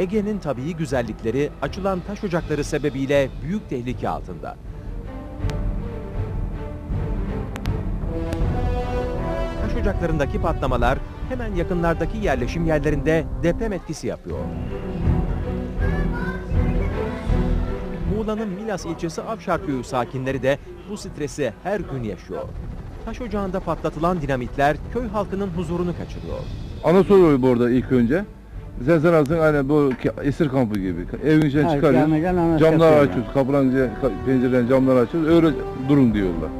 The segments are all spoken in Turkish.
Ege'nin tabii güzellikleri açılan taş ocakları sebebiyle büyük tehlike altında. Taş ocaklarındaki patlamalar hemen yakınlardaki yerleşim yerlerinde deprem etkisi yapıyor. Muğla'nın Milas ilçesi Avşarköy'ü sakinleri de bu stresi her gün yaşıyor. Taş ocağında patlatılan dinamitler köy halkının huzurunu kaçırıyor. Ana soruyor bu arada ilk önce. Sen sanarsın aynen bu esir kampı gibi. Evin içine Ha, çıkarıyor. gelmeden anons Camlar yapıyorlar. açıyoruz. Kapıdan, pencereden camlar açıyoruz. Öyle durun diyorlar.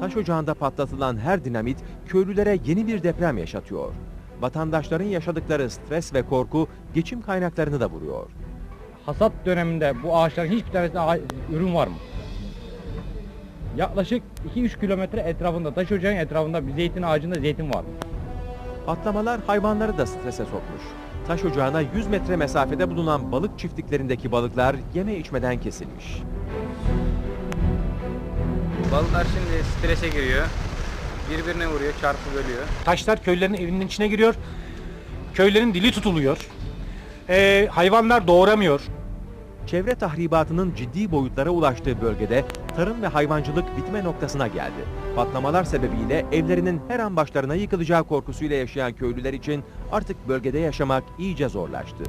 Taş ocağında patlatılan her dinamit köylülere yeni bir deprem yaşatıyor. Vatandaşların yaşadıkları stres ve korku geçim kaynaklarını da vuruyor. hasat döneminde bu ağaçların hiçbir tanesinde ağa- ürün var mı? Yaklaşık 2-3 kilometre etrafında, taş ocağın etrafında bir zeytin ağacında zeytin var. Patlamalar hayvanları da strese sokmuş. Taş ocağına 100 metre mesafede bulunan balık çiftliklerindeki balıklar yeme içmeden kesilmiş. Balıklar şimdi strese giriyor. Birbirine vuruyor, çarpı bölüyor. Taşlar köylerin evinin içine giriyor. Köylerin dili tutuluyor. Ee, hayvanlar doğuramıyor. Çevre tahribatının ciddi boyutlara ulaştığı bölgede tarım ve hayvancılık bitme noktasına geldi. Patlamalar sebebiyle evlerinin her an başlarına yıkılacağı korkusuyla yaşayan köylüler için artık bölgede yaşamak iyice zorlaştı.